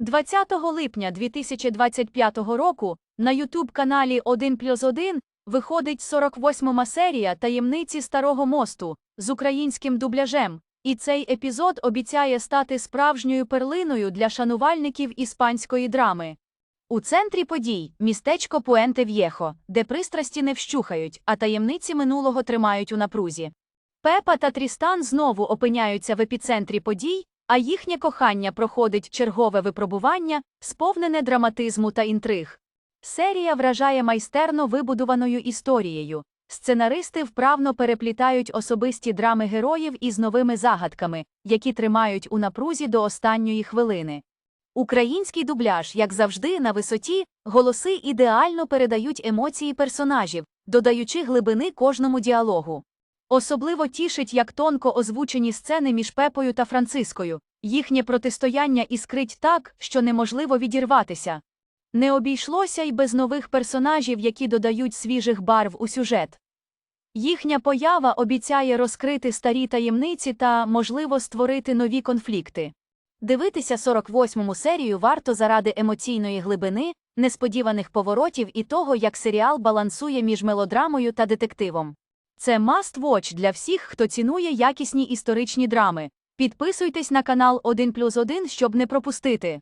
20 липня 2025 року на ютуб-каналі 1 плюс 1 виходить 48-ма серія таємниці Старого мосту з українським дубляжем, і цей епізод обіцяє стати справжньою перлиною для шанувальників іспанської драми. У центрі подій містечко Пуенте В'єхо, де пристрасті не вщухають, а таємниці минулого тримають у напрузі. Пепа та Трістан знову опиняються в епіцентрі подій, а їхнє кохання проходить чергове випробування, сповнене драматизму та інтриг. Серія вражає майстерно вибудованою історією. Сценаристи вправно переплітають особисті драми героїв із новими загадками, які тримають у напрузі до останньої хвилини. Український дубляж, як завжди, на висоті, голоси ідеально передають емоції персонажів, додаючи глибини кожному діалогу. Особливо тішить, як тонко озвучені сцени між Пепою та Францискою. Їхнє протистояння іскрить так, що неможливо відірватися. Не обійшлося й без нових персонажів, які додають свіжих барв у сюжет. Їхня поява обіцяє розкрити старі таємниці та, можливо, створити нові конфлікти. Дивитися 48-му серію варто заради емоційної глибини, несподіваних поворотів і того, як серіал балансує між мелодрамою та детективом. Це must watch для всіх, хто цінує якісні історичні драми. Підписуйтесь на канал 1+,1, щоб не пропустити.